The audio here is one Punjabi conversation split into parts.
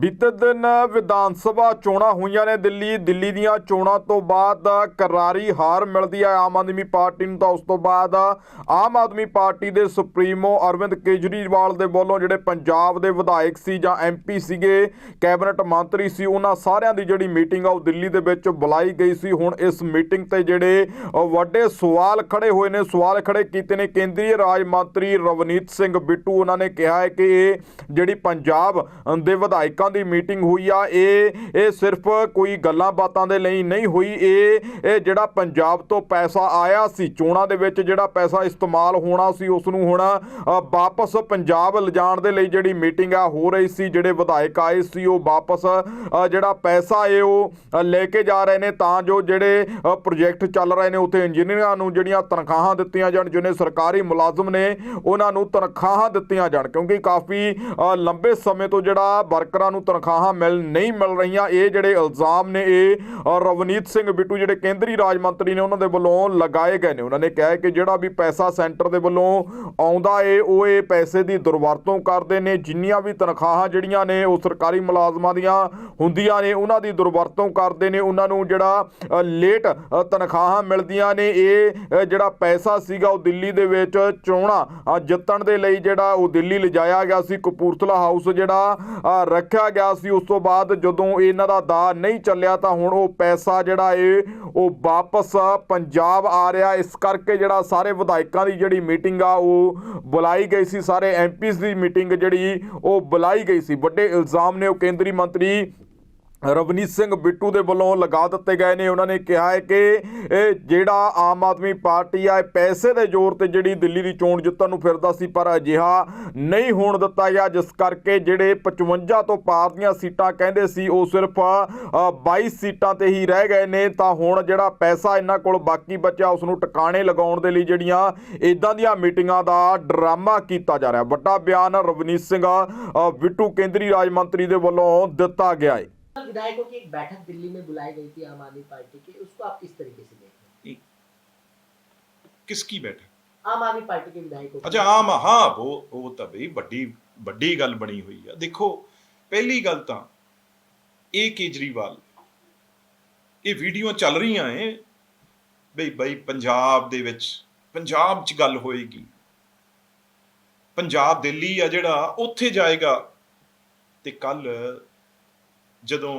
ਬੀਤੇ ਦਿਨ ਵਿਧਾਨ ਸਭਾ ਚੋਣਾਂ ਹੋਈਆਂ ਨੇ ਦਿੱਲੀ। ਦਿੱਲੀ ਦੀਆਂ ਚੋਣਾਂ ਤੋਂ ਬਾਅਦ ਕਰਾਰੀ ਹਾਰ ਮਿਲਦੀ ਹੈ ਆਮ ਆਦਮੀ ਪਾਰਟੀ ਨੂੰ। ਤਾਂ ਉਸ ਤੋਂ ਬਾਅਦ ਆਮ ਆਦਮੀ ਪਾਰਟੀ ਦੇ ਸੁਪਰੀਮੋ ਅਰਵਿੰਦ ਕੇਜਰੀਵਾਲ ਦੇ ਵੱਲੋਂ ਜਿਹੜੇ ਪੰਜਾਬ ਦੇ ਵਿਧਾਇਕ ਸੀ ਜਾਂ ਐਮਪੀ ਸੀਗੇ, ਕੈਬਨਿਟ ਮੰਤਰੀ ਸੀ, ਉਹਨਾਂ ਸਾਰਿਆਂ ਦੀ ਜਿਹੜੀ ਮੀਟਿੰਗ ਆ ਉਹ ਦਿੱਲੀ ਦੇ ਵਿੱਚ ਬੁਲਾਈ ਗਈ ਸੀ। ਹੁਣ ਇਸ ਮੀਟਿੰਗ ਤੇ ਜਿਹੜੇ ਵੱਡੇ ਸਵਾਲ ਖੜੇ ਹੋਏ ਨੇ। ਸਵਾਲ ਖੜੇ ਕੀਤੇ ਨੇ ਕੇਂਦਰੀ ਰਾਜ ਮੰਤਰੀ ਰਵਨੀਤ ਸਿੰਘ ਬਿੱਟੂ। ਉਹਨਾਂ ਨੇ ਕਿਹਾ ਹੈ ਕਿ ਇਹ ਜਿਹੜੀ ਪੰਜਾਬ ਦੇ ਵਿਧਾਇਕਾਂ ਦੀ ਮੀਟਿੰਗ ਹੋਈ ਆ। ਇਹ ਇਹ ਸਿਰਫ ਕੋਈ ਗੱਲਾਂ ਬਾਤਾਂ ਦੇ ਲਈ ਨਹੀਂ ਹੋਈ। ਇਹ ਇਹ ਜਿਹੜਾ ਪੰਜਾਬ ਤੋਂ ਪੈਸਾ ਆਇਆ ਸੀ, ਚੋਣਾਂ ਦੇ ਵਿੱਚ ਜਿਹੜਾ ਪੈਸਾ ਇਸਤੇਮਾਲ ਹੋਣਾ ਸੀ ਉਸ ਨੂੰ ਹੁਣ ਵਾਪਸ ਪੰਜਾਬ ਲਿਜਾਣ ਦੇ ਲਈ ਜਿਹੜੀ ਮੀਟਿੰਗ ਆ, ਹੋ ਰਹੀ ਸੀ, ਜਿਹੜੇ ਵਿਧਾਇਕ ਆਏ ਸੀ, ਉਹ ਵਾਪਸ ਜਿਹੜਾ ਪੈਸਾ ਹੈ ਉਹ ਲੈ ਕੇ ਜਾ ਰਹੇ ਨੇ। ਤਾਂ ਜੋ ਜਿਹੜੇ ਪ੍ਰੋਜੈਕਟ ਚੱਲ ਰਹੇ ਨੇ, ਉੱਥੇ ਇੰਜੀਨੀਅਰਾਂ ਨੂੰ ਜਿਹੜੀਆਂ ਤਨਖਾਹਾਂ ਦਿੱਤੀਆਂ ਜਾਣ ਜਿਹਨੇ ਸਰਕਾਰੀ ਮੁਲਾਜ਼ਮ ਨੇ, ਉਹਨਾਂ ਨੂੰ ਤਨਖਾਹਾਂ ਦਿੱਤੀਆਂ ਜਾਣ। ਕਿਉਂਕਿ ਕਾਫੀ ਲੰਬੇ ਸਮੇਂ ਤੋਂ ਜਿਹੜਾ ਵਰਕਰਾਂ ਨੂੰ ਤਨਖਾਹਾਂ ਮਿਲ ਨਹੀਂ ਮਿਲ ਰਹੀਆਂ। ਇਹ ਜਿਹੜੇ ਇਲਜ਼ਾਮ ਨੇ, ਇਹ ਰਵਨੀਤ ਸਿੰਘ ਬਿੱਟੂ ਜਿਹੜੇ ਕੇਂਦਰੀ ਰਾਜ ਮੰਤਰੀ ਨੇ, ਉਹਨਾਂ ਦੇ ਵੱਲੋਂ ਲਗਾਏ ਗਏ ਨੇ। ਉਹਨਾਂ ਨੇ ਕਿਹਾ ਕਿ ਜਿਹੜਾ ਵੀ ਪੈਸਾ ਸੈਂਟਰ ਦੇ ਵੱਲੋਂ ਆਉਂਦਾ ਏ, ਉਹ ਇਹ ਪੈਸੇ ਦੀ ਦੁਰਵਰਤੋਂ ਕਰਦੇ ਨੇ। ਜਿੰਨੀਆਂ ਵੀ ਤਨਖਾਹਾਂ ਜਿਹੜੀਆਂ ਨੇ, ਉਹ ਸਰਕਾਰੀ ਮੁਲਾਜ਼ਮਾਂ ਦੀਆਂ ਹੁੰਦੀਆਂ ਨੇ, ਉਹਨਾਂ ਦੀ ਦੁਰਵਰਤੋਂ ਕਰਦੇ ਨੇ। ਉਹਨਾਂ ਨੂੰ ਜਿਹੜਾ ਲੇਟ ਤਨਖਾਹਾਂ ਮਿਲਦੀਆਂ ਨੇ। ਇਹ ਜਿਹੜਾ ਪੈਸਾ ਸੀਗਾ, ਉਹ ਦਿੱਲੀ ਦੇ ਵਿੱਚ ਚੋਣਾਂ ਜਿੱਤਣ ਦੇ ਲਈ ਜਿਹੜਾ ਉਹ ਦਿੱਲੀ ਲਿਜਾਇਆ ਗਿਆ ਸੀ। ਕਪੂਰਥਲਾ ਹਾਊਸ ਜਿਹੜਾ ਰੱਖਿਆ ਰੱਖਿਆ ਗਿਆ ਸੀ। ਉਸ ਤੋਂ ਬਾਅਦ ਜਦੋਂ ਇਹਨਾਂ ਦਾ ਦਾ ਨਹੀਂ ਚੱਲਿਆ ਤਾਂ ਹੁਣ ਉਹ ਪੈਸਾ ਜਿਹੜਾ ਏ, ਉਹ ਵਾਪਸ ਪੰਜਾਬ ਆ ਰਿਹਾ। ਇਸ ਕਰਕੇ ਜਿਹੜਾ ਸਾਰੇ ਵਿਧਾਇਕਾਂ ਦੀ ਜਿਹੜੀ ਮੀਟਿੰਗ ਆ, ਉਹ ਬੁਲਾਈ ਗਈ ਸੀ। ਸਾਰੇ ਐਮਪੀਸ ਦੀ ਮੀਟਿੰਗ ਜਿਹੜੀ, ਉਹ ਬੁਲਾਈ ਗਈ ਸੀ। ਵੱਡੇ ਇਲਜ਼ਾਮ ਨੇ ਉਹ ਕੇਂਦਰੀ ਮੰਤਰੀ ਰਵਨੀਤ ਸਿੰਘ ਬਿੱਟੂ ਦੇ ਵੱਲੋਂ ਲਗਾ ਦਿੱਤੇ ਗਏ ਨੇ। ਉਹਨਾਂ ਨੇ ਕਿਹਾ ਹੈ ਕਿ ਜਿਹੜਾ ਆਮ ਆਦਮੀ ਪਾਰਟੀ ਆ ਪੈਸੇ ਦੇ ਜ਼ੋਰ ਤੇ ਜਿਹੜੀ ਦਿੱਲੀ ਦੀ ਚੋਣ ਜਿੱਤਣ ਨੂੰ ਫਿਰਦਾ ਸੀ ਪਰ ਅਜਿਹਾ ਨਹੀਂ ਹੋਣ ਦਿੱਤਾ ਗਿਆ। ਜਿਸ ਕਰਕੇ ਜਿਹੜੇ 55 ਤੋਂ ਪਾਰ ਦੀਆਂ ਸੀਟਾਂ ਕਹਿੰਦੇ ਸੀ ਉਹ ਸਿਰਫ ਅ, 22 ਸੀਟਾਂ ਤੇ ਹੀ ਰਹਿ ਗਏ ਨੇ। ਤਾਂ ਹੁਣ ਜਿਹੜਾ ਪੈਸਾ ਇਹਨਾਂ ਕੋਲ ਬਾਕੀ ਬਚਿਆ ਉਸ ਨੂੰ ਟਿਕਾਣੇ ਲਗਾਉਣ ਦੇ ਲਈ ਜਿਹੜੀਆਂ ਇਦਾਂ ਦੀਆਂ ਮੀਟਿੰਗਾਂ ਦਾ ਡਰਾਮਾ ਕੀਤਾ ਜਾ ਰਿਹਾ। ਵੱਡਾ ਬਿਆਨ ਰਵਨੀਤ ਸਿੰਘ ਬਿੱਟੂ ਕੇਂਦਰੀ ਰਾਜ ਮੰਤਰੀ ਦੇ ਵੱਲੋਂ ਦਿੱਤਾ ਗਿਆ ਹੈ। विधायकों की एक बैठक दिल्ली में बुलाई गई थी आम आदमी पार्टी की उसको आप किस तरीके से देखते किसकी बैठक हैं आम आदमी पार्टी के विधायकों की। ਅੱਛਾ ਆਮ ਹਾਂ ਉਹ ਉਹ ਤਾਂ ਬਈ ਵੱਡੀ ਵੱਡੀ ਗੱਲ ਬਣੀ ਹੋਈ ਆ ਦੇਖੋ ਪਹਿਲੀ ਗੱਲ ਤਾਂ ਇਹ ਕੇਜਰੀਵਾਲ ਇਹ ਵੀਡੀਓ ਚੱਲ ਰਹੀਆਂ ਏ ਬਈ ਬਈ ਪੰਜਾਬ ਦੇ ਵਿੱਚ ਪੰਜਾਬ 'ਚ ਗੱਲ ਹੋਏਗੀ ਪੰਜਾਬ ਦਿੱਲੀ ਆ ਜਿਹੜਾ ਉੱਥੇ ਜਾਏਗਾ ਤੇ ਕੱਲ ਜਦੋਂ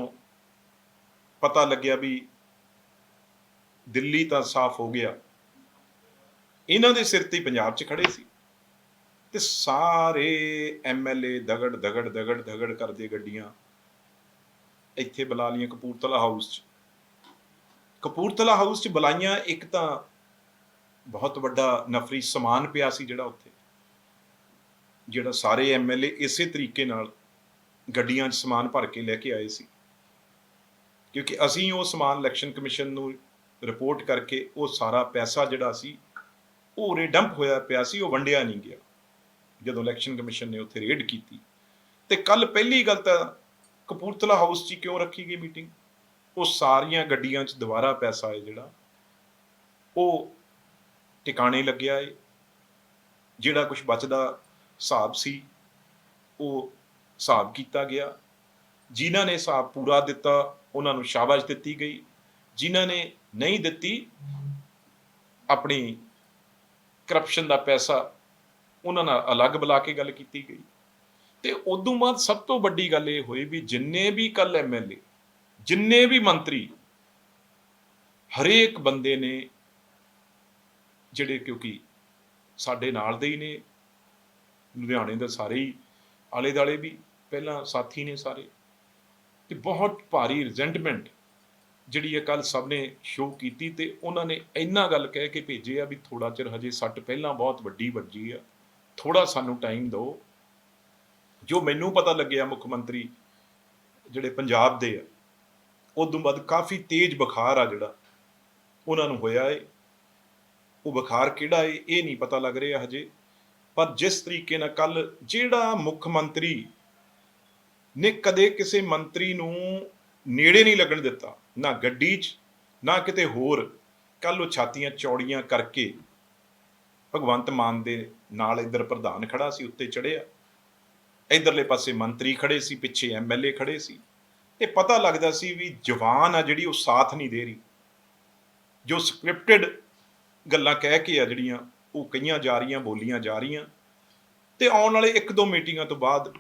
ਪਤਾ ਲੱਗਿਆ ਵੀ ਦਿੱਲੀ ਤਾਂ ਸਾਫ਼ ਹੋ ਗਿਆ, ਇਹਨਾਂ ਦੇ ਸਿਰ ਤੇ ਪੰਜਾਬ 'ਚ ਖੜੇ ਸੀ ਤੇ ਸਾਰੇ ਐਮਐਲਏ ਦਗੜ ਦਗੜ ਦਗੜ ਦਗੜ ਕਰਦੇ ਗੱਡੀਆਂ ਇੱਥੇ ਬੁਲਾ ਲਈਆਂ ਕਪੂਰਥਲਾ ਹਾਊਸ 'ਚ। ਕਪੂਰਥਲਾ ਹਾਊਸ 'ਚ ਬੁਲਾਈਆਂ, ਇੱਕ ਤਾਂ ਬਹੁਤ ਵੱਡਾ ਨਫਰੀ ਸਮਾਨ ਪਿਆ ਸੀ ਜਿਹੜਾ ਉੱਥੇ, ਜਿਹੜਾ ਸਾਰੇ ਐਮਐਲਏ ਇਸੇ ਤਰੀਕੇ ਨਾਲ ਗੱਡੀਆਂ 'ਚ ਸਮਾਨ ਭਰ ਕੇ ਲੈ ਕੇ ਆਏ ਸੀ। ਕਿਉਂਕਿ ਅਸੀਂ ਉਹ ਸਮਾਨ ਇਲੈਕਸ਼ਨ ਕਮਿਸ਼ਨ ਨੂੰ ਰਿਪੋਰਟ ਕਰਕੇ ਉਹ ਸਾਰਾ ਪੈਸਾ ਜਿਹੜਾ ਸੀ ਉਹ ਉਰੇ ਡੰਪ ਹੋਇਆ ਪਿਆ ਸੀ, ਉਹ ਵੰਡਿਆ ਨਹੀਂ ਗਿਆ। ਜਦੋਂ ਇਲੈਕਸ਼ਨ ਕਮਿਸ਼ਨ ਨੇ ਉੱਥੇ ਰੇਡ ਕੀਤੀ। ਤੇ ਕੱਲ ਪਹਿਲੀ ਗੱਲ ਤਾਂ ਕਪੂਰਥਲਾ ਹਾਊਸ 'ਚ ਕਿਉਂ ਰੱਖੀ ਗਈ ਮੀਟਿੰਗ ਉਹ ਸਾਰੀਆਂ ਗੱਡੀਆਂ 'ਚ ਦੁਬਾਰਾ ਪੈਸਾ ਹੈ ਜਿਹੜਾ, ਉਹ ਟਿਕਾਣੇ ਲੱਗਿਆ ਏ। ਜਿਹੜਾ ਕੁਝ ਬਚਦਾ ਹਿਸਾਬ ਸੀ, ਉਹ ਹਿਸਾਬ ਕੀਤਾ ਗਿਆ। ਜਿਨ੍ਹਾਂ ਨੇ ਹਿਸਾਬ ਪੂਰਾ ਦਿੱਤਾ, ਉਹਨਾਂ ਨੂੰ ਸ਼ਾਬਾਸ਼ ਦਿੱਤੀ ਗਈ। ਜਿਨ੍ਹਾਂ ਨੇ ਨਹੀਂ ਦਿੱਤੀ, ਆਪਣੀ ਕਰਪਸ਼ਨ ਦਾ ਪੈਸਾ ਉਹਨਾਂ ਨਾਲ ਅਲੱਗ ਬੁਲਾ ਕੇ ਗੱਲ ਕੀਤੀ ਗਈ। ਤੇ ਉਦੋਂ ਬਾਅਦ ਸਭ ਤੋਂ ਵੱਡੀ ਗੱਲ ਇਹ ਹੋਈ ਵੀ ਜਿੰਨੇ ਵੀ ਕੱਲ ਐਮਐਲਏ ਜਿੰਨੇ ਵੀ ਮੰਤਰੀ, ਹਰੇਕ ਬੰਦੇ ਨੇ ਜਿਹੜੇ ਕਿਉਂਕਿ ਸਾਡੇ ਨਾਲ ਦੇ ਹੀ ਨੇ, ਲੁਧਿਆਣੇ ਦੇ ਸਾਰੇ ਹੀ ਆਲੇ ਦਾਲੇ ਵੀ ਪਹਿਲਾਂ ਸਾਥੀ ਨੇ ਸਾਰੇ ਤੇ ਬਹੁਤ ਭਾਰੀ ਰਿਜ਼ੈਂਟਮੈਂਟ ਜਿਹੜੀ ਇਹ ਕੱਲ ਸਭ ਨੇ ਸ਼ੋਅ ਕੀਤੀ ਤੇ ਉਹਨਾਂ ਨੇ ਇੰਨਾ ਗੱਲ ਕਹਿ ਕੇ ਭੇਜੇ ਆ ਵੀ ਥੋੜਾ ਚਿਰ ਹਜੇ ਸੱਟ ਪਹਿਲਾਂ ਬਹੁਤ ਵੱਡੀ ਵੱਜੀ ਆ ਥੋੜਾ ਸਾਨੂੰ ਟਾਈਮ ਦਿਓ। ਜੋ ਮੈਨੂੰ ਪਤਾ ਲੱਗਿਆ ਮੁੱਖ ਮੰਤਰੀ ਜਿਹੜੇ ਪੰਜਾਬ ਦੇ ਆ, ਉਦੋਂ ਬਾਅਦ ਕਾਫੀ ਤੇਜ਼ ਬੁਖਾਰ ਆ ਜਿਹੜਾ ਉਹਨਾਂ ਨੂੰ ਹੋਇਆ ਏ। ਉਹ ਬੁਖਾਰ ਕਿਹੜਾ ਏ, ਇਹ ਨਹੀਂ ਪਤਾ ਲੱਗ ਰਿਹਾ ਹਜੇ। ਪਰ ਜਿਸ ਤਰੀਕੇ ਨਾਲ ਕੱਲ ਜਿਹੜਾ ਮੁੱਖ ਮੰਤਰੀ ਨੇ ਕਦੇ ਕਿਸੇ ਮੰਤਰੀ ਨੂੰ ਨੇੜੇ ਨਹੀਂ ਲੱਗਣ ਦਿੱਤਾ, ਨਾ ਗੱਡੀ 'ਚ, ਨਾ ਕਿਤੇ ਹੋਰ। ਕੱਲ ਉਹ ਛਾਤੀਆਂ ਚੌੜੀਆਂ ਕਰਕੇ ਭਗਵੰਤ ਮਾਨ ਦੇ ਨਾਲ ਇੱਧਰ ਪ੍ਰਧਾਨ ਖੜਾ ਸੀ, ਉੱਤੇ ਚੜਿਆ ਇਧਰਲੇ ਪਾਸੇ ਮੰਤਰੀ ਖੜੇ ਸੀ, ਪਿੱਛੇ ਐਮਐਲਏ ਖੜੇ ਸੀ। ਤੇ ਪਤਾ ਲੱਗਦਾ ਸੀ ਵੀ ਜਵਾਨ ਆ ਜਿਹੜੀ, ਉਹ ਸਾਥ ਨਹੀਂ ਦੇ ਰਹੀ। ਜੋ ਸਕ੍ਰਿਪਟਡ ਗੱਲਾਂ ਕਹਿ ਕੇ ਆ ਜਿਹੜੀਆਂ, ਉਹ ਕਈਆਂ ਜਾ ਰਹੀਆਂ, ਬੋਲੀਆਂ ਜਾ ਰਹੀਆਂ। ਤੇ ਆਉਣ ਵਾਲੇ ਇੱਕ ਦੋ ਮੀਟਿੰਗਾਂ ਤੋਂ ਬਾਅਦ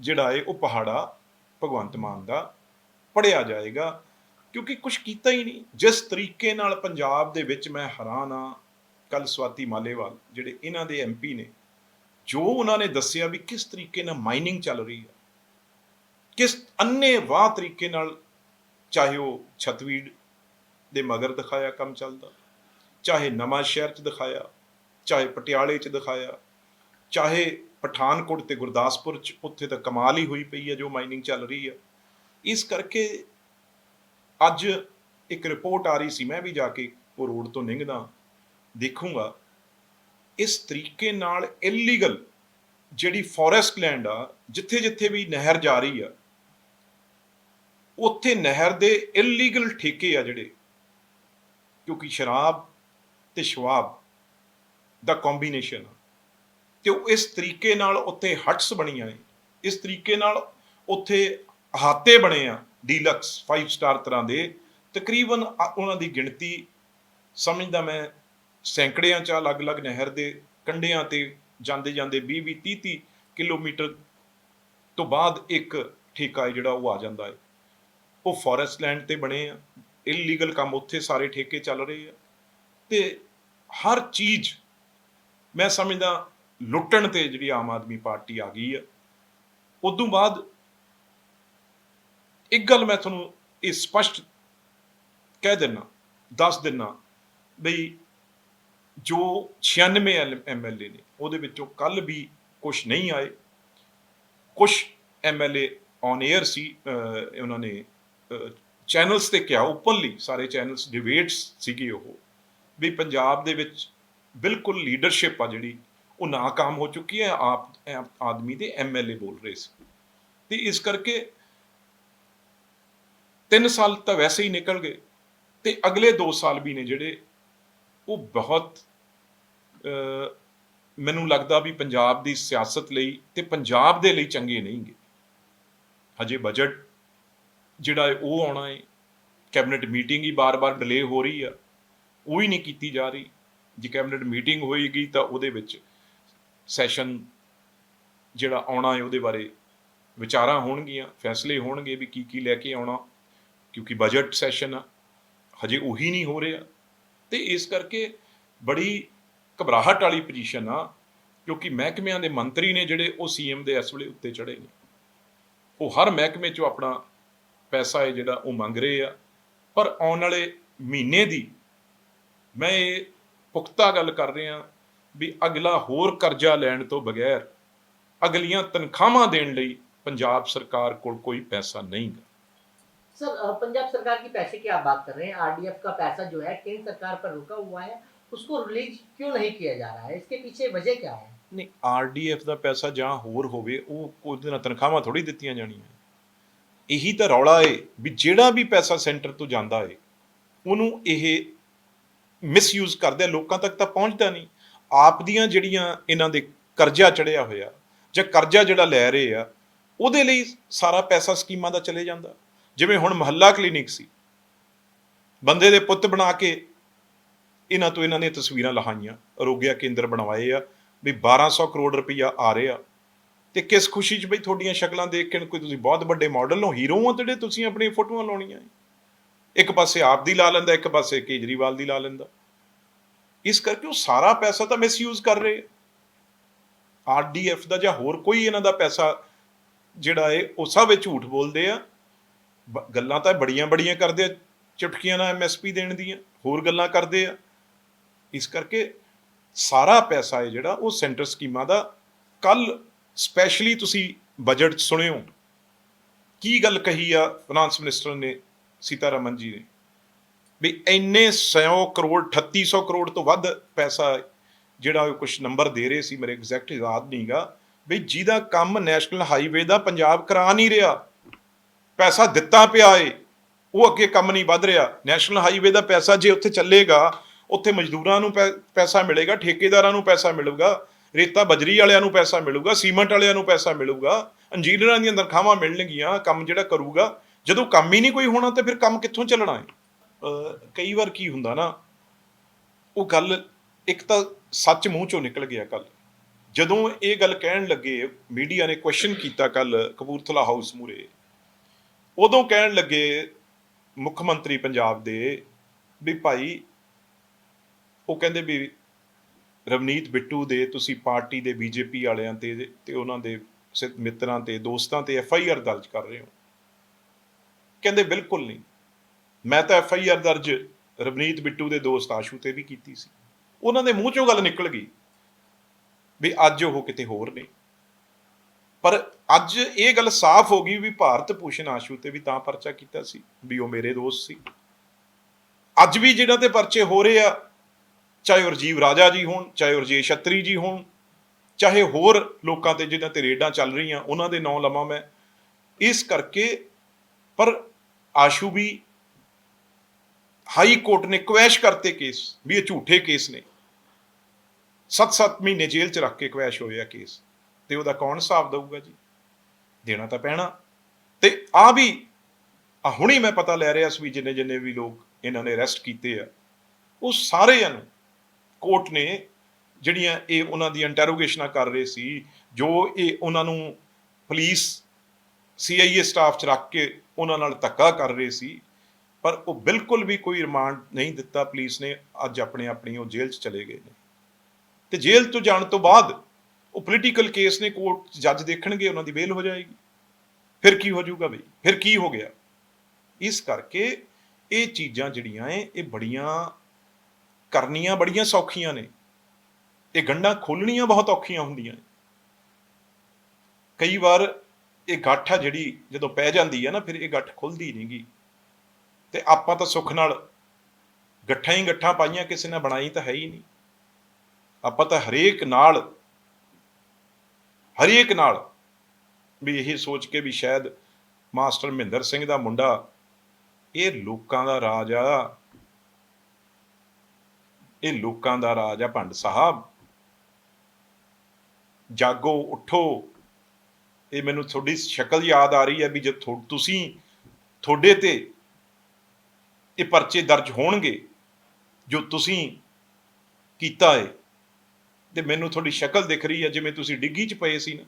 ਜਿਹੜਾ ਹੈ ਉਹ ਪਹਾੜਾ ਭਗਵੰਤ ਮਾਨ ਦਾ ਪੜਿਆ ਜਾਏਗਾ, ਕਿਉਂਕਿ ਕੁਝ ਕੀਤਾ ਹੀ ਨਹੀਂ। ਜਿਸ ਤਰੀਕੇ ਨਾਲ ਪੰਜਾਬ ਦੇ ਵਿੱਚ ਮੈਂ ਹੈਰਾਨ ਆ ਕੱਲ ਸਵਾਤੀ ਮਾਲੇਵਾਲ ਜਿਹੜੇ ਇਹਨਾਂ ਦੇ ਐਮਪੀ ਨੇ, ਜੋ ਉਹਨਾਂ ਨੇ ਦੱਸਿਆ ਵੀ ਕਿਸ ਤਰੀਕੇ ਨਾਲ ਮਾਈਨਿੰਗ ਚੱਲ ਰਹੀ ਹੈ, ਕਿਸ ਅੰਨੇ ਵਾਹ ਤਰੀਕੇ ਨਾਲ ਚਾਹੇ ਉਹ ਛਤਵੀੜ ਦੇ ਮਗਰ ਦਿਖਾਇਆ ਕੰਮ ਚੱਲਦਾ, ਚਾਹੇ ਨਵਾਂ ਸ਼ਹਿਰ ਚ ਦਿਖਾਇਆ, ਚਾਹੇ ਪਟਿਆਲੇ ਚ ਦਿਖਾਇਆ, ਚਾਹੇ ਪਠਾਨਕੋਟ ਤੇ ਗੁਰਦਾਸਪੁਰ ਚ ਉੱਥੇ ਤਾਂ ਕਮਾਲ ਹੀ ਹੋਈ ਪਈ ਹੈ ਜੋ ਮਾਈਨਿੰਗ ਚੱਲ ਰਹੀ ਹੈ। ਇਸ ਕਰਕੇ ਅੱਜ ਇੱਕ ਰਿਪੋਰਟ ਆ ਰਹੀ ਸੀ, ਮੈਂ ਵੀ ਜਾ ਕੇ ਉਹ ਰੋਡ ਤੋਂ ਲੰਘਦਾ ਦੇਖੂੰਗਾ। ਇਸ ਤਰੀਕੇ ਨਾਲ ਇਲੀਗਲ ਜਿਹੜੀ ਫੋਰੈਸਟ ਲੈਂਡ ਆ ਜਿੱਥੇ ਜਿੱਥੇ ਵੀ ਨਹਿਰ ਜਾ ਰਹੀ ਆ, ਉੱਥੇ ਨਹਿਰ ਦੇ ਇਲੀਗਲ ਠੇਕੇ ਆ ਜਿਹੜੇ, ਕਿਉਂਕਿ ਸ਼ਰਾਬ ਤੇ ਸ਼ਵਾਬ ਦਾ ਕੰਬੀਨੇਸ਼ਨ ਆ। ਤੇ ਉਹ ਇਸ ਤਰੀਕੇ ਨਾਲ ਉੱਥੇ ਹਟਸ ਬਣੀਆਂ ਨੇ। ਇਸ ਤਰੀਕੇ ਨਾਲ ਉੱਥੇ ਅਹਾਤੇ ਬਣੇ ਆ ਡੀਲਕਸ 5 ਸਟਾਰ ਤਰ੍ਹਾਂ ਦੇ। ਤਕਰੀਬਨ ਆ- ਉਹਨਾਂ ਦੀ ਗਿਣਤੀ ਸਮਝਦਾ ਮੈਂ ਸੈਂਕੜਿਆਂ ਚ ਅਲੱਗ-ਅਲੱਗ ਨਹਿਰ ਦੇ ਕੰਢਿਆਂ ਤੇ ਜਾਂਦੇ ਜਾਂਦੇ 20 20 30 30 ਕਿਲੋਮੀਟਰ ਤੋਂ ਬਾਅਦ ਇੱਕ ਠੇਕਾ ਹੈ ਜਿਹੜਾ ਉਹ ਆ ਜਾਂਦਾ ਹੈ। ਉਹ ਫੋਰੈਸਟ ਲੈਂਡ ਤੇ ਬਣੇ ਆ। ਇਲੀਗਲ ਕੰਮ ਉੱਥੇ ਸਾਰੇ ਠੇਕੇ ਚੱਲ ਰਹੇ ਆ। ਤੇ ਹਰ ਚੀਜ਼ ਮੈਂ ਸਮਝਦਾ ਲੁੱਟਣ ਤੇ ਜਿਹੜੀ ਆਮ ਆਦਮੀ ਪਾਰਟੀ ਆ ਗਈ ਆ। ਉਦੋਂ ਬਾਅਦ ਇੱਕ ਗੱਲ ਮੈਂ ਤੁਹਾਨੂੰ ਇਹ ਸਪਸ਼ਟ ਕਹਿ ਦਿੰਨਾ, ਦੱਸ ਦਿੰਨਾ ਬਈ ਜੋ 96 ਐਮਐਲਏ ਨੇ, ਉਹਦੇ ਵਿੱਚੋਂ ਕੱਲ ਵੀ ਕੁਝ ਨਹੀਂ ਆਏ। ਕੁਝ ਐਮਐਲਏ ਔਨ 에ਅਰ ਸੀ ਉਹਨਾਂ ਨੇ ਚੈਨਲਸ ਤੇ ਕਿਹਾ ਓਪਨਲੀ ਸਾਰੇ ਚੈਨਲਸ ਡਿਬੇਟਸ ਸੀਗੇ ਉਹ, ਵੀ ਪੰਜਾਬ ਦੇ ਵਿੱਚ ਬਿਲਕੁਲ ਲੀਡਰਸ਼ਿਪ ਆ ਜਿਹੜੀ ਉਹ ਨਾਕਾਮ ਹੋ ਚੁੱਕੀ ਹੈ, ਆਪ ਆਦਮੀ ਦੇ ਐਮਐਲਏ ਬੋਲ ਰਹੇ ਸੀ। ਤੇ ਇਸ ਕਰਕੇ 3 ਸਾਲ ਤਾਂ ਵੈਸੇ ਹੀ ਨਿਕਲ ਗਏ ਤੇ ਅਗਲੇ 2 ਸਾਲ ਵੀ ਨੇ ਜਿਹੜੇ ਉਹ ਬਹੁਤ ਮੈਨੂੰ ਲੱਗਦਾ ਵੀ ਪੰਜਾਬ ਦੀ ਸਿਆਸਤ ਲਈ ਤੇ ਪੰਜਾਬ ਦੇ ਲਈ ਚੰਗੇ ਨਹੀਂਗੇ ਹਜੇ ਬਜਟ ਜਿਹੜਾ ਹੈ ਉਹ ਆਉਣਾ ਹੈ ਕੈਬਨਿਟ ਮੀਟਿੰਗ ਹੀ ਬਾਰ-ਬਾਰ ਡਿਲੇ ਹੋ ਰਹੀ ਆ, ਉਹ ਹੀ ਨਹੀਂ ਕੀਤੀ ਜਾ ਰਹੀ। ਜੇ ਕੈਬਨਿਟ ਮੀਟਿੰਗ ਹੋਏਗੀ ਤਾਂ ਉਹਦੇ ਵਿੱਚ ਸੈਸ਼ਨ ਜਿਹੜਾ ਆਉਣਾ ਹੈ ਉਹਦੇ ਬਾਰੇ ਵਿਚਾਰਾਂ ਹੋਣਗੀਆਂ, ਫੈਸਲੇ ਹੋਣਗੇ ਵੀ ਕੀ ਕੀ ਲੈ ਕੇ ਆਉਣਾ, ਕਿਉਂਕਿ ਬਜਟ ਸੈਸ਼ਨ ਆ, ਹਜੇ ਉਹੀ ਨਹੀਂ ਹੋ ਰਿਹਾ। ਤੇ ਇਸ ਕਰਕੇ ਬੜੀ ਘਬਰਾਹਟ ਵਾਲੀ ਪੋਜੀਸ਼ਨ ਆ ਕਿਉਂਕਿ ਮਹਿਕਮਿਆਂ ਦੇ ਮੰਤਰੀ ਨੇ ਜਿਹੜੇ ਉਹ ਸੀਐਮ ਦੇ ਇਸ ਵੇਲੇ ਉੱਤੇ ਚੜੇ ਨੇ। ਉਹ ਹਰ ਮਹਿਕਮੇ 'ਚੋਂ ਆਪਣਾ ਪੈਸਾ ਹੈ ਜਿਹੜਾ ਉਹ ਮੰਗ ਰਹੇ ਆ, ਪਰ ਆਉਣ ਵਾਲੇ ਮਹੀਨੇ ਦੀ ਮੈਂ ਇਹ ਪੁਖਤਾ ਗੱਲ ਕਰ ਰਿਹਾ ਵੀ ਅਗਲਾ ਹੋਰ ਕਰਜ਼ਾ ਲੈਣ ਤੋਂ ਬਗੈਰ ਅਗਲੀਆਂ ਤਨਖਾਹਾਂ ਦੇਣ ਲਈ ਪੰਜਾਬ ਸਰਕਾਰ ਕੋਲ ਕੋਈ ਪੈਸਾ ਨਹੀਂ ਗਾ सर अ, पंजाब सरकार की पैसे की आप बात कर रहे हैं आरडीएफ का पैसा जो है केंद्र सरकार पर रुका हुआ है उसको रिलीज क्यों नहीं किया जा रहा है इसके पीछे वजह क्या है ਨਹੀਂ ਆਰਡੀਐਫ ਦਾ ਪੈਸਾ ਜਾਂ ਹੋਰ ਹੋਵੇ ਉਹ ਉਹਦੇ ਨਾਲ ਤਨਖਾਹਾਂ ਥੋੜੀ ਦਿੱਤੀਆਂ ਜਾਣੀਆਂ ਇਹੀ ਤਾਂ ਰੌਲਾ ਏ ਵੀ ਜਿਹੜਾ ਵੀ ਪੈਸਾ ਸੈਂਟਰ ਤੋਂ ਜਾਂਦਾ ਏ ਉਹਨੂੰ ਇਹ ਮਿਸਯੂਜ਼ ਕਰਦੇ ਆ, ਲੋਕਾਂ ਤੱਕ ਤਾਂ ਪਹੁੰਚਦਾ ਨਹੀਂ ਆਪ ਦੀਆਂ ਜਿਹੜੀਆਂ ਇਹਨਾਂ ਦੇ ਕਰਜ਼ਾ ਚੜਿਆ ਹੋਇਆ, ਜਾਂ ਕਰਜ਼ਾ ਜਿਹੜਾ ਲੈ ਰਹੇ ਆ, ਉਹਦੇ ਲਈ ਸਾਰਾ ਪੈਸਾ ਸਕੀਮਾਂ ਦਾ ਚਲੇ ਜਾਂਦਾ। ਜਿਵੇਂ ਹੁਣ ਮਹੱਲਾ ਕਲੀਨਿਕ ਸੀ, ਬੰਦੇ ਦੇ ਪੁੱਤ ਬਣਾ ਕੇ ਇਹਨਾਂ ਤੋਂ ਇਹਨਾਂ ਨੇ ਤਸਵੀਰਾਂ ਲਹਾਈਆਂ ਅਰੋਗਿਆ ਕੇਂਦਰ ਬਣਵਾਏ ਆ, ਵੀ 1200 ਕਰੋੜ ਰੁਪਈਆ ਆ ਰਿਹਾ ਤੇ ਕਿਸ ਖੁਸ਼ੀ 'ਚ ਬਈ ਤੁਹਾਡੀਆਂ ਸ਼ਕਲਾਂ ਦੇਖ ਕੇ, ਕੋਈ ਤੁਸੀਂ ਬਹੁਤ ਵੱਡੇ ਮਾਡਲ ਹੋ, ਹੀਰੋ ਹੋ ਜਿਹੜੇ ਤੁਸੀਂ ਆਪਣੀਆਂ ਫੋਟੋਆਂ ਲਾਉਣੀਆਂ। ਇੱਕ ਪਾਸੇ ਆਪ ਦੀ ਲਾ ਲੈਂਦਾ, ਇੱਕ ਪਾਸੇ ਕੇਜਰੀਵਾਲ ਦੀ ਲਾ ਲੈਂਦਾ। ਇਸ ਕਰਕੇ ਉਹ ਸਾਰਾ ਪੈਸਾ ਤਾਂ ਮਿਸਯੂਜ਼ ਕਰ ਰਹੇ ਆਰਡੀਐਫ ਦਾ ਜਾਂ ਹੋਰ ਕੋਈ ਇਹਨਾਂ ਦਾ ਪੈਸਾ ਜਿਹੜਾ ਏ ਉਹ ਸਭ ਇਹ ਝੂਠ ਬੋਲਦੇ ਆ। ਬ- ਗੱਲਾਂ ਤਾਂ ਬੜੀਆਂ ਬੜੀਆਂ ਕਰਦੇ ਆ, ਚੁਟਕੀਆਂ ਨਾਲ ਐਮਐਸਪੀ ਦੇਣ ਦੀਆਂ, ਹੋਰ ਗੱਲਾਂ ਕਰਦੇ ਆ। ਇਸ ਕਰਕੇ ਸਾਰਾ ਪੈਸਾ ਹੈ ਜਿਹੜਾ, ਉਹ ਸੈਂਟਰ ਸਕੀਮਾਂ ਦਾ। ਕੱਲ ਸਪੈਸ਼ਲੀ ਤੁਸੀਂ ਬਜਟ ਸੁਣਿਓ। ਕੀ ਗੱਲ ਕਹੀ ਆ ਫਾਈਨਾਂਸ ਮਿਨਿਸਟਰ ਨੇ ਸੀਤਾਰਮਨ ਜੀ ਨੇ? ਵੀ ਇੰਨੇ 100 ਕਰੋੜ 3800 ਕਰੋੜ ਤੋਂ ਵੱਧ ਪੈਸਾ ਜਿਹੜਾ ਉਹ ਕੁਝ ਨੰਬਰ ਦੇ ਰਹੇ ਸੀ, ਮੇਰੇ ਐਗਜ਼ੈਕਟ ਯਾਦ ਨਹੀਂਗਾ ਵੀ ਜਿਹਦਾ ਕੰਮ ਨੈਸ਼ਨਲ ਹਾਈਵੇ ਦਾ ਪੰਜਾਬ ਕਰਾ ਨਹੀਂ ਰਿਹਾ, ਪੈਸਾ ਦਿੱਤਾ ਪਿਆ ਏ, ਉਹ ਅੱਗੇ ਕੰਮ ਨਹੀਂ ਵੱਧ ਰਿਹਾ। ਨੈਸ਼ਨਲ ਹਾਈਵੇ ਦਾ ਪੈਸਾ ਜੇ ਉੱਥੇ ਚੱਲੇਗਾ, ਉੱਥੇ ਮਜ਼ਦੂਰਾਂ ਨੂੰ ਪੈ- ਪੈਸਾ ਮਿਲੇਗਾ, ਠੇਕੇਦਾਰਾਂ ਨੂੰ ਪੈਸਾ ਮਿਲੂਗਾ, ਰੇਤਾ ਬਜਰੀ ਵਾਲਿਆਂ ਨੂੰ ਪੈਸਾ ਮਿਲੂਗਾ, ਸੀਮੈਂਟ ਵਾਲਿਆਂ ਨੂੰ ਪੈਸਾ ਮਿਲੂਗਾ, ਇੰਜੀਨੀਅਰਾਂ ਦੀਆਂ ਤਨਖਾਹਾਂ ਮਿਲਣਗੀਆਂ, ਕੰਮ ਜਿਹੜਾ ਕਰੂਗਾ, ਜਦੋਂ ਕੰਮ ਹੀ ਨਹੀਂ ਕੋਈ ਹੋਣਾ ਤੇ ਫਿਰ ਕੰਮ ਕਿੱਥੋਂ ਚੱਲਣਾ ਹੈ ਕਈ ਵਾਰ ਕੀ ਹੁੰਦਾ ਨਾ, ਉਹ ਗੱਲ ਇੱਕ ਤਾਂ ਸੱਚ ਮੂੰਹ ਚੋਂ ਨਿਕਲ ਗਿਆ ਕੱਲ ਜਦੋਂ ਇਹ ਗੱਲ ਕਹਿਣ ਲੱਗੇ, ਮੀਡੀਆ ਨੇ ਕੁਐਸਚਨ ਕੀਤਾ ਕੱਲ ਕਪੂਰਥਲਾ ਹਾਊਸ ਮੂਰੇ ਉਦੋਂ ਕਹਿਣ ਲੱਗੇ ਮੁੱਖ ਮੰਤਰੀ ਪੰਜਾਬ ਦੇ ਵੀ ਭਾਈ, ਉਹ ਕਹਿੰਦੇ ਵੀ ਰਵਨੀਤ ਬਿੱਟੂ ਦੇ ਤੁਸੀਂ ਪਾਰਟੀ ਦੇ ਬੀਜੇਪੀ ਵਾਲਿਆਂ ਤੇ ਤੇ ਉਹਨਾਂ ਦੇ ਸਿ- ਮਿੱਤਰਾਂ ਤੇ ਦੋਸਤਾਂ ਤੇ ਐਫ ਆਈ ਆਰ ਦਰਜ ਕਰ ਰਹੇ ਹੋ। ਕਹਿੰਦੇ ਬਿਲਕੁਲ ਨਹੀਂ। ਮੈਂ ਤਾਂ ਐਫ ਆਈ ਆਰ ਦਰਜ ਰਵਨੀਤ ਬਿੱਟੂ ਦੇ ਦੋਸਤ ਆਸ਼ੂ ਤੇ ਵੀ ਕੀਤੀ ਸੀ। ਉਹਨਾਂ ਦੇ ਮੂੰਹ ਚੋਂ ਗੱਲ ਨਿਕਲ ਗਈ ਵੀ ਅੱਜ ਉਹ ਕਿਤੇ ਹੋਰ ਨੇ। ਪਰ ਅੱਜ ਇਹ ਗੱਲ ਸਾਫ਼ ਹੋ ਗਈ ਵੀ ਭਾਰਤ ਭੂਸ਼ਣ ਆਸ਼ੂ ਤੇ ਵੀ ਤਾਂ ਪਰਚਾ ਕੀਤਾ ਸੀ ਵੀ ਉਹ ਮੇਰੇ ਦੋਸਤ ਸੀ। ਅੱਜ ਵੀ ਜਿਹਨਾਂ ਤੇ ਪਰਚੇ ਹੋ ਰਹੇ ਆ, ਚਾਹੇ ਉਹ ਰਜੀਵ ਰਾਜਾ ਜੀ ਹੋਣ, ਚਾਹੇ ਉਹ ਰਜੇਸ਼ ਛੱਤਰੀ ਜੀ ਹੋਣ, ਚਾਹੇ ਹੋਰ ਲੋਕਾਂ ਤੇ ਜਿਹਨਾਂ ਤੇ ਰੇਡਾਂ ਚੱਲ ਰਹੀਆਂ, ਉਹਨਾਂ ਦੇ ਨਾਂ ਲਵਾਂ ਮੈਂ। ਇਸ ਕਰਕੇ ਪਰ ਆਸ਼ੂ ਵੀ ਹਾਈ ਕੋਰਟ ਨੇ ਕੁਐਸ਼ ਕਰਤੇ ਕੇਸ ਵੀ ਇਹ ਝੂਠੇ ਕੇਸ ਨੇ। 7-7 ਮਹੀਨੇ ਜੇਲ੍ਹ 'ਚ ਰੱਖ ਕੇ ਕੁਐਸ਼ ਹੋਇਆ ਕੇਸ। ਤੇ ਉਹਦਾ ਕੌਣ ਹਿਸਾਬ ਦਊਗਾ ਜੀ? ਦੇਣਾ ਤਾਂ ਪੈਣਾ। ਤੇ ਆ ਵੀ, ਆ ਹੁਣੀ ਮੈਂ ਪਤਾ ਲੈ ਰਿਹਾ ਸੀ ਵੀ ਜਿੰਨੇ ਜਿੰਨੇ ਵੀ ਲੋਕ ਇਹਨਾਂ ਨੇ ਅਰੈਸਟ ਕੀਤੇ ਆ, ਉਹ ਸਾਰਿਆਂ ਨੂੰ ਕੋਰਟ ਨੇ ਜਿਹੜੀਆਂ ਇਹ ਉਹਨਾਂ ਦੀ ਇੰਟਰੋਗੇਸ਼ਨਾਂ ਕਰ ਰਹੇ ਸੀ, ਜੋ ਇਹ ਉਹਨਾਂ ਨੂੰ ਪੁਲਿਸ ਸੀਆਈਏ ਸਟਾਫ 'ਚ ਰੱਖ ਕੇ ਉਹਨਾਂ ਨਾਲ ਧੱਕਾ ਕਰ ਰਹੇ ਸੀ ਪਰ ਉਹ ਬਿਲਕੁਲ ਵੀ ਕੋਈ ਰਿਮਾਂਡ ਨਹੀਂ ਦਿੱਤਾ ਪੁਲਿਸ ਨੇ, ਅੱਜ ਆਪਣੇ ਆਪਣੀ ਉਹ ਜੇਲ੍ਹ 'ਚ ਚਲੇ ਗਏ ਨੇ। ਤੇ ਜੇਲ੍ਹ ਤੋਂ ਜਾਣ ਤੋਂ ਬਾਅਦ ਉਹ ਪੋਲੀਟੀਕਲ ਕੇਸ ਨੇ ਕੋਰਟ ਜੱਜ ਦੇਖਣਗੇ, ਉਹਨਾਂ ਦੀ ਬੇਲ ਹੋ ਜਾਏਗੀ। ਫਿਰ ਕੀ ਹੋ ਜਾਊਗਾ ਬਈ? ਫਿਰ ਕੀ ਹੋ ਗਿਆ? ਇਸ ਕਰਕੇ ਇਹ ਚੀਜ਼ਾਂ ਜਿਹੜੀਆਂ ਏ ਇਹ ਬੜੀਆਂ ਕਰਨੀਆਂ ਬੜੀਆਂ ਸੌਖੀਆਂ ਨੇ। ਇਹ ਗੰਢਾਂ ਖੋਲਣੀਆਂ ਬਹੁਤ ਔਖੀਆਂ ਹੁੰਦੀਆਂ ਨੇ। ਕਈ ਵਾਰ ਇਹ ਗੱਠ ਆ ਜਿਹੜੀ ਜਦੋਂ ਪੈ ਜਾਂਦੀ ਹੈ ਨਾ, ਫਿਰ ਇਹ ਗੱਠ ਖੁੱਲਦੀ ਨਹੀਂਗੀ ਤੇ ਆਪਾਂ ਤਾਂ ਸੁੱਖ ਨਾਲ ਗੱਠਾਂ ਹੀ ਗੱਠਾਂ ਪਾਈਆਂ, ਕਿਸੇ ਨੇ ਬਣਾਈ ਤਾਂ ਹੈ ਹੀ ਨਹੀਂ। ਆਪਾਂ ਤਾਂ ਹਰੇਕ ਨਾਲ ਹਰੇਕ ਨਾਲ ਵੀ ਇਹ ਸੋਚ ਕੇ ਵੀ ਸ਼ਾਇਦ ਮਾਸਟਰ ਮਹਿੰਦਰ ਸਿੰਘ ਦਾ ਮੁੰਡਾ ਇਹ ਲੋਕਾਂ ਦਾ ਰਾਜ ਆ, ਇਹ ਲੋਕਾਂ ਦਾ ਰਾਜ ਆ, ਭੰਡ ਸਾਹਿਬ। ਜਾਗੋ, ਉਠੋ। ਇਹ ਮੈਨੂੰ ਤੁਹਾਡੀ ਸ਼ਕਲ ਯਾਦ ਆ ਰਹੀ ਹੈ ਵੀ ਜੇ ਤੁਸੀਂ ਤੁਹਾਡੇ ਤੇ ਇਹ ਪਰਚੇ ਦਰਜ ਹੋਣਗੇ, ਜੋ ਤੁਸੀਂ ਕੀਤਾ ਹੈ, ਤੇ ਮੈਨੂੰ ਤੁਹਾਡੀ ਸ਼ਕਲ ਦਿਖ ਰਹੀ ਹੈ, ਜਿਵੇਂ ਤੁਸੀਂ ਡਿੱਗੀ 'ਚ ਪਏ ਸੀ ਨਾ।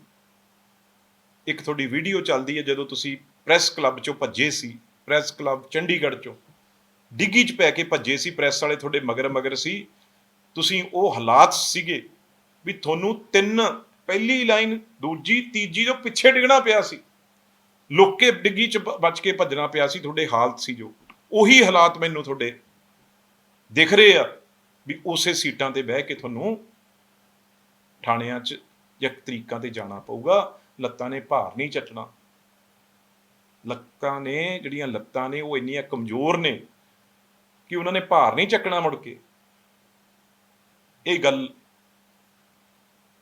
ਇੱਕ ਤੁਹਾਡੀ ਵੀਡੀਓ ਚੱਲਦੀ ਹੈ, ਜਦੋਂ ਤੁਸੀਂ ਪ੍ਰੈਸ ਕਲੱਬ 'ਚੋਂ ਭੱਜੇ ਸੀ, ਪ੍ਰੈਸ ਕਲੱਬ ਚੰਡੀਗੜ੍ਹ 'ਚੋਂ। ਡਿੱਗੀ 'ਚ ਪੈ ਕੇ ਭੱਜੇ ਸੀ, ਪ੍ਰੈਸ ਵਾਲੇ ਤੁਹਾਡੇ ਮਗਰ ਮਗਰ ਸੀ। ਤੁਸੀਂ ਉਹ ਹਾਲਾਤ ਸੀਗੇ ਵੀ ਤੁਹਾਨੂੰ ਤਿੰਨ ਪਹਿਲੀ ਲਾਈਨ, ਦੂਜੀ, ਤੀਜੀ ਤੋਂ ਪਿੱਛੇ ਡਿੱਗਣਾ ਪਿਆ ਸੀ। ਲੋਕੇ ਡਿੱਗੀ 'ਚ ਬਚ ਕੇ ਭੱਜਣਾ ਪਿਆ ਸੀ, ਤੁਹਾਡੇ ਹਾਲਤ ਸੀ ਜੋ। ਉਹੀ ਹਾਲਾਤ ਮੈਨੂੰ ਤੁਹਾਡੇ ਦਿਖ ਰਹੇ ਆ ਵੀ ਉਸੇ ਸੀਟਾਂ ਤੇ ਬਹਿ ਕੇ ਤੁਹਾਨੂੰ ਥਾਣਿਆਂ 'ਚ ਜਾਂ ਤਰੀਕਾਂ ਤੇ ਜਾਣਾ ਪਊਗਾ, ਲੱਤਾਂ ਨੇ ਭਾਰ ਨਹੀਂ ਚੱਟਣਾ। ਲੱਤਾਂ ਨੇ, ਜਿਹੜੀਆਂ ਲੱਤਾਂ ਨੇ, ਉਹ ਇੰਨੀਆਂ ਕਮਜ਼ੋਰ ਨੇ ਕਿ ਉਹਨਾਂ ਨੇ ਭਾਰ ਨਹੀਂ ਚੱਕਣਾ ਮੁੜ ਕੇ। ਇਹ ਗੱਲ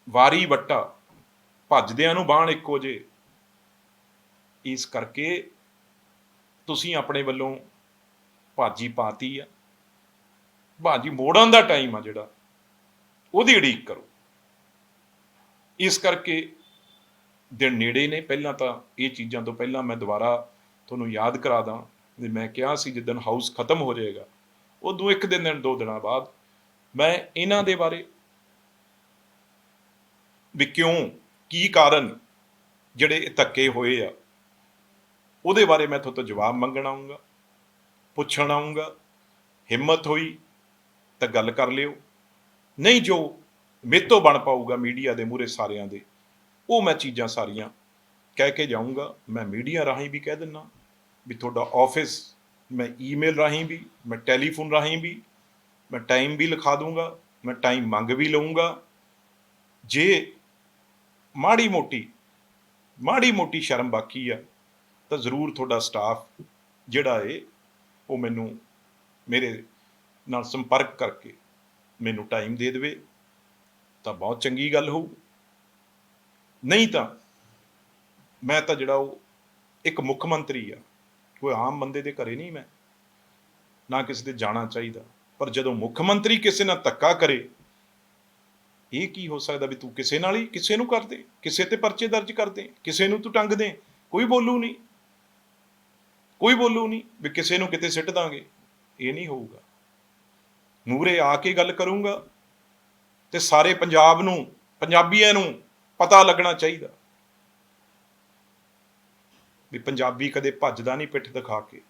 ਵਾਰੀ ਵੱਟਾ ਭੱਜਦਿਆਂ ਨੂੰ ਬਾਣ ਇੱਕੋ ਜੇ ਇਸ ਕਰਕੇ ਤੁਸੀਂ ਆਪਣੇ ਵੱਲੋਂ ਭਾਜੀ ਪਾਤੀ ਆ। ਭਾਜੀ ਮੋੜਨ ਦਾ ਟਾਈਮ ਆ ਜਿਹੜਾ। ਉਹਦੀ ਉਡੀਕ ਕਰੋ। ਇਸ ਕਰਕੇ ਦਿਨ ਨੇੜੇ ਨੇ। ਪਹਿਲਾਂ ਤਾਂ ਇਹ ਚੀਜ਼ਾਂ ਤੋਂ ਪਹਿਲਾਂ ਮੈਂ ਦੁਬਾਰਾ ਤੁਹਾਨੂੰ ਯਾਦ ਕਰਾ ਦਾਂ ਵੀ ਮੈਂ ਕਿਹਾ ਸੀ ਜਿੱਦਣ ਹਾਊਸ ਖਤਮ ਹੋ ਜਾਏਗਾ, ਉਦੋਂ ਇੱਕ ਦਿਨ ਦਿਨ, ਦੋ ਦਿਨਾਂ ਬਾਅਦ ਮੈਂ ਇਹਨਾਂ ਦੇ ਬਾਰੇ ਵੀ ਕਿਉਂ, ਕੀ ਕਾਰਨ ਜਿਹੜੇ ਇਹ ਧੱਕੇ ਹੋਏ ਆ, ਉਹਦੇ ਬਾਰੇ ਮੈਂ ਤੁਹਾਡੇ ਤੋਂ ਜਵਾਬ ਮੰਗਣਾ ਆਉਂਗਾ ਪੁੱਛਣ ਆਉਂਗਾ ਹਿੰਮਤ ਹੋਈ ਤਾਂ ਗੱਲ ਕਰ ਲਿਓ। ਨਹੀਂ ਜੋ ਮੇਤੋਂ ਬਣ ਪਾਊਗਾ ਮੀਡੀਆ ਦੇ ਮੂਹਰੇ ਸਾਰਿਆਂ ਦੇ, ਉਹ ਮੈਂ ਚੀਜ਼ਾਂ ਸਾਰੀਆਂ ਕਹਿ ਕੇ ਜਾਊਂਗਾ। ਮੈਂ ਮੀਡੀਆ ਰਾਹੀਂ ਵੀ ਕਹਿ ਦਿੰਨਾ ਵੀ ਤੁਹਾਡਾ ਆਫਿਸ, ਮੈਂ ਈਮੇਲ ਰਾਹੀਂ ਵੀ, ਮੈਂ ਟੈਲੀਫੋਨ ਰਾਹੀਂ ਵੀ, ਮੈਂ ਟਾਈਮ ਵੀ ਲਿਖਾ ਦੂੰਗਾ, ਮੈਂ ਟਾਈਮ ਮੰਗ ਵੀ ਲਵਾਂਗਾ ਜੇ ਮਾੜੀ ਮੋਟੀ ਮਾੜੀ ਮੋਟੀ ਸ਼ਰਮ ਬਾਕੀ ਆ ਤਾਂ ਜ਼ਰੂਰ ਤੁਹਾਡਾ ਸਟਾਫ ਜਿਹੜਾ ਏ ਉਹ ਮੈਨੂੰ ਮੇਰੇ ਨਾਲ ਸੰਪਰਕ ਕਰਕੇ ਮੈਨੂੰ ਟਾਈਮ ਦੇ ਦੇਵੇ, ਤਾਂ ਬਹੁਤ ਚੰਗੀ ਗੱਲ ਹੋਊ। ਨਹੀਂ ਤਾਂ ਮੈਂ ਤਾਂ ਜਿਹੜਾ ਉਹ ਇੱਕ ਮੁੱਖ ਮੰਤਰੀ ਆ, ਕੋਈ ਆਮ ਬੰਦੇ ਦੇ ਘਰੇ ਨਹੀਂ ਮੈਂ, ਨਾ ਕਿਸੇ ਦੇ ਜਾਣਾ ਚਾਹੀਦਾ। ਪਰ ਜਦੋਂ ਮੁੱਖ ਮੰਤਰੀ ਕਿਸੇ ਨਾਲ ਧੱਕਾ ਕਰੇ, ਇਹ ਕੀ ਹੋ ਸਕਦਾ ਵੀ ਤੂੰ ਕਿਸੇ ਨਾਲ ਹੀ ਕਿਸੇ ਨੂੰ ਕਰ ਦੇ, ਕਿਸੇ ਤੇ ਪਰਚੇ ਦਰਜ ਕਰ ਦੇ, ਕਿਸੇ ਨੂੰ ਤੂੰ ਟੰਗ ਦੇ, ਕੋਈ ਬੋਲੂ ਨਹੀਂ। ਕੋਈ ਬੋਲੂ ਨਹੀਂ ਵੀ ਕਿਸੇ ਨੂੰ ਕਿਤੇ ਸਿੱਟ ਦਾਂਗੇ। ਇਹ ਨਹੀਂ ਹੋਊਗਾ। ਮੂਰੇ ਆ ਕੇ ਗੱਲ ਕਰੂੰਗਾ ਤੇ ਸਾਰੇ ਪੰਜਾਬ ਨੂੰ, ਪੰਜਾਬੀਆਂ ਨੂੰ ਪਤਾ ਲੱਗਣਾ ਚਾਹੀਦਾ। ਵੀ ਪੰਜਾਬੀ ਕਦੇ ਭੱਜਦਾ ਨਹੀਂ ਪਿੱਠ ਦਿਖਾ ਕੇ।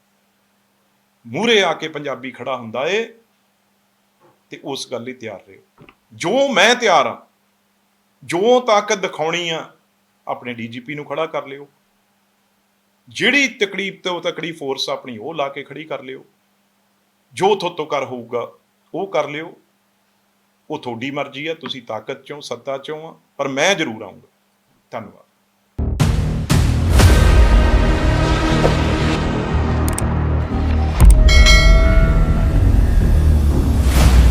ਮੂਰੇ ਆ ਕੇ ਪੰਜਾਬੀ ਖੜਾ ਹੁੰਦਾ ਏ ਤੇ ਉਸ ਗੱਲ ਲਈ ਤਿਆਰ ਰਹੋ। ਜੋ ਮੈਂ ਤਿਆਰ ਆ, ਜੋ ਤਾਕਤ ਦਿਖਾਉਣੀ ਆ, ਆਪਣੇ ਡੀਜੀਪੀ ਨੂੰ ਖੜਾ ਕਰ ਲਿਓ। ਜਿਹੜੀ ਤਕੜੀ ਤੋਂ ਤਕੜੀ ਫੋਰਸ ਆਪਣੀ, ਉਹ ਲਾ ਕੇ ਖੜੀ ਕਰ ਲਿਓ। ਜੋ ਥੋਤੋਂ ਕਰ ਹੋਊਗਾ, ਉਹ ਕਰ ਲਿਓ। ਉਹ ਤੁਹਾਡੀ ਮਰਜ਼ੀ ਆ, ਤੁਸੀਂ ਤਾਕਤ ਚੋਂ, ਸੱਤਾ ਚੋਂ ਆ, ਪਰ ਮੈਂ ਜ਼ਰੂਰ ਆਉਂਗਾ ਧੰਨਵਾਦ।